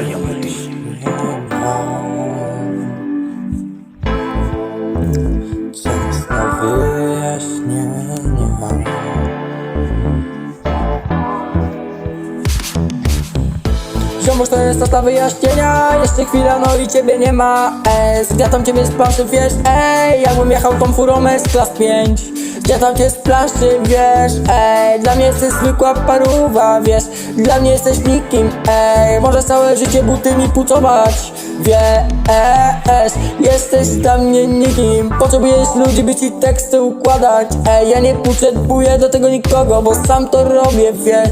I czas na wyjaśnienia? Jeszcze chwila, no i ciebie nie ma. Ej, zgniatam ciebie z planszy, wiesz Ej, jakbym jechał tą furą z klas 5 Zgniatam cię z planszy, wiesz Ej, dla mnie jesteś zwykła paruwa, wiesz? Dla mnie jesteś nikim, ej Możesz całe życie buty mi pucować. Wiesz, jesteś dla mnie nikim. Potrzebujesz ludzi, by ci teksty układać. Ej, ja nie potrzebuję do tego nikogo, bo sam to robię, wiesz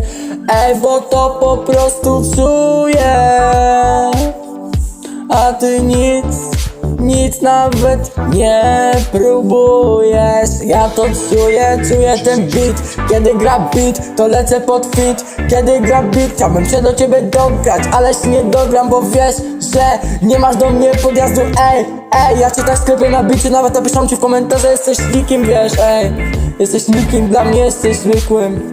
Ej, bo to po prostu czuję A ty nic, nic nawet nie próbujesz. Ja to czuję, czuję ten beat. Kiedy gra beat, to lecę pod fit. Kiedy gra beat, chciałbym się do ciebie dograć Ale się nie dogram, bo wiesz, że nie masz do mnie podjazdu. Ej, ej, ja cię tak sklepię na bicie Nawet napiszą ci w komentarze, jesteś nikim, wiesz Ej, jesteś nikim, dla mnie jesteś zwykłym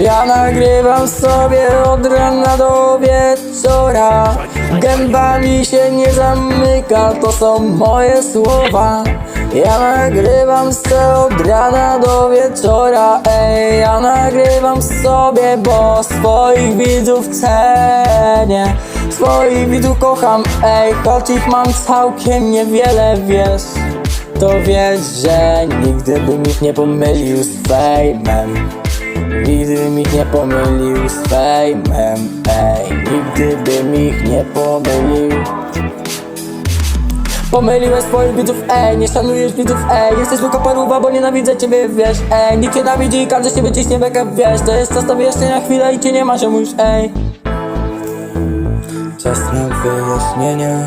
ja nagrywam sobie od rana do wieczora. Gęba mi się nie zamyka, to są moje słowa. Ja nagrywam sobie od rana do wieczora. Ej, ja nagrywam sobie, bo swoich widzów cenię. Swoich widzów kocham, ej, choć ich mam całkiem niewiele, wiesz To wiesz, że nigdy bym ich nie pomylił z fejmem Nigdy ich nie pomylił z fejmem, ej Nigdy bym ich nie pomylił. Pomyliłeś swoich widzów, ej Nie szanujesz widzów, ej. Jesteś tylko paruwa, bo nienawidzę ciebie, wiesz, ej. Nikt cię nienawidzi i każdy się wyciśnie bekę, wiesz. To jest czas na wyjaśnienia chwilę i cię nie ma się już, ej. Czas na wyjaśnienia